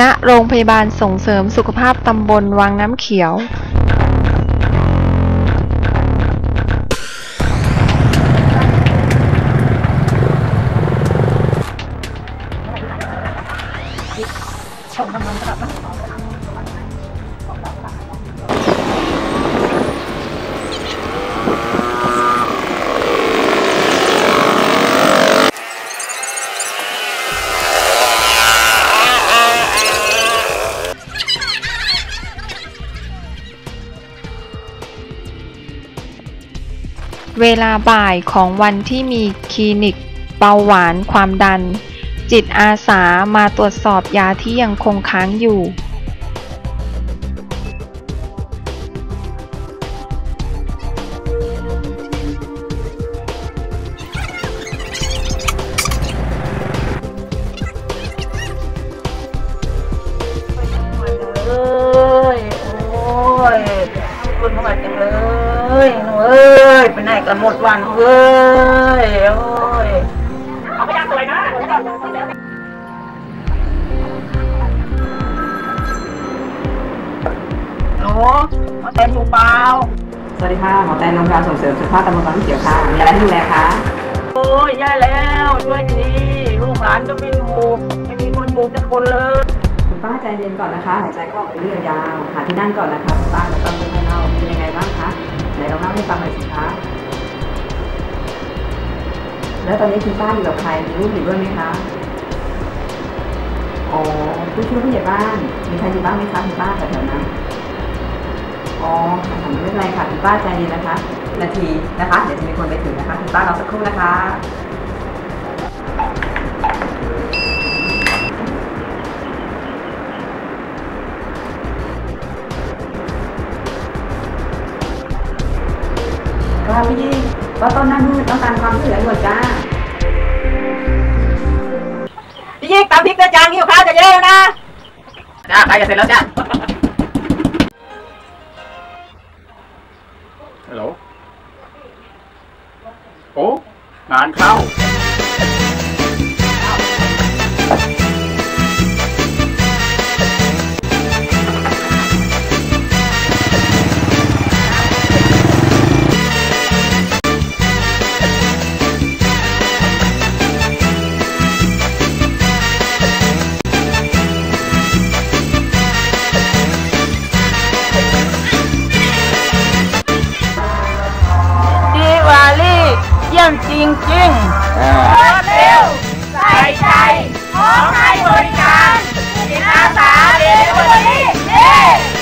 ณโรงพยาบาลส่งเสริมสุขภาพตำบลวังน้ำเขียว เวลาบ่ายของวันที่มีคลินิกเบาหวานความดัน จิตอาสามาตรวจสอบยาที่ยังคงค้างอยู่เลยโอ้ยคุณเข้ามาจังเลย หนูเอ้ยไปไหนกันหมดวันเอ้ยโอ้ยเอาไปยังสวยนะหนูมาเต็มอยู่เปล่าสวัสดีค่ะหมอแตนโรงพยาบาลส่งเสริมสุขภาพตำบลบางเขียวค่ะมีอะไรให้ดูแลคะโอ้ยย่าแล้วช่วยทีลูกหลานก็ไม่อยู่ไม่มีคนอยู่สักคนเลยคุณป้าใจเย็นก่อนนะคะหายใจเข้าออกไปเรื่อยยาวหาที่นั่งก่อนนะคะคุณป้าแล้วก็ค่อยๆเล่นยังไงบ้า แล้วตอนนี้คุณป้าอยู่กับใครมีลูกอยู่ด้วยไหมคะอ๋อผู้ช่วยผู้ใหญ่บ้านมีใครอยู่บ้างไหมคะคุณป้าแถวๆนั้นอ๋อไม่เป็นไรค่ะคุณป้าใจเย็นนะคะ นาทีนะคะ เดี๋ยวจะมีคนไปถึงนะคะคุณป้ารอสักครู่นะคะค่ะพี่ยิ่ ว่าต้นน้ำมืดต้องการความช่วยเหลือด่วนจ้าพี่ยิ่งตามพริกกระจางหิวข้าวจะเยอะแล้วนะจ้าใครจะเสร็จแล้วจ้าฮัลโหลโอ้งานเข้าื่องจริงจริงรวดเร็วใส่ใจพร้อมให้บริการสินอาสาเดลิเวอรี่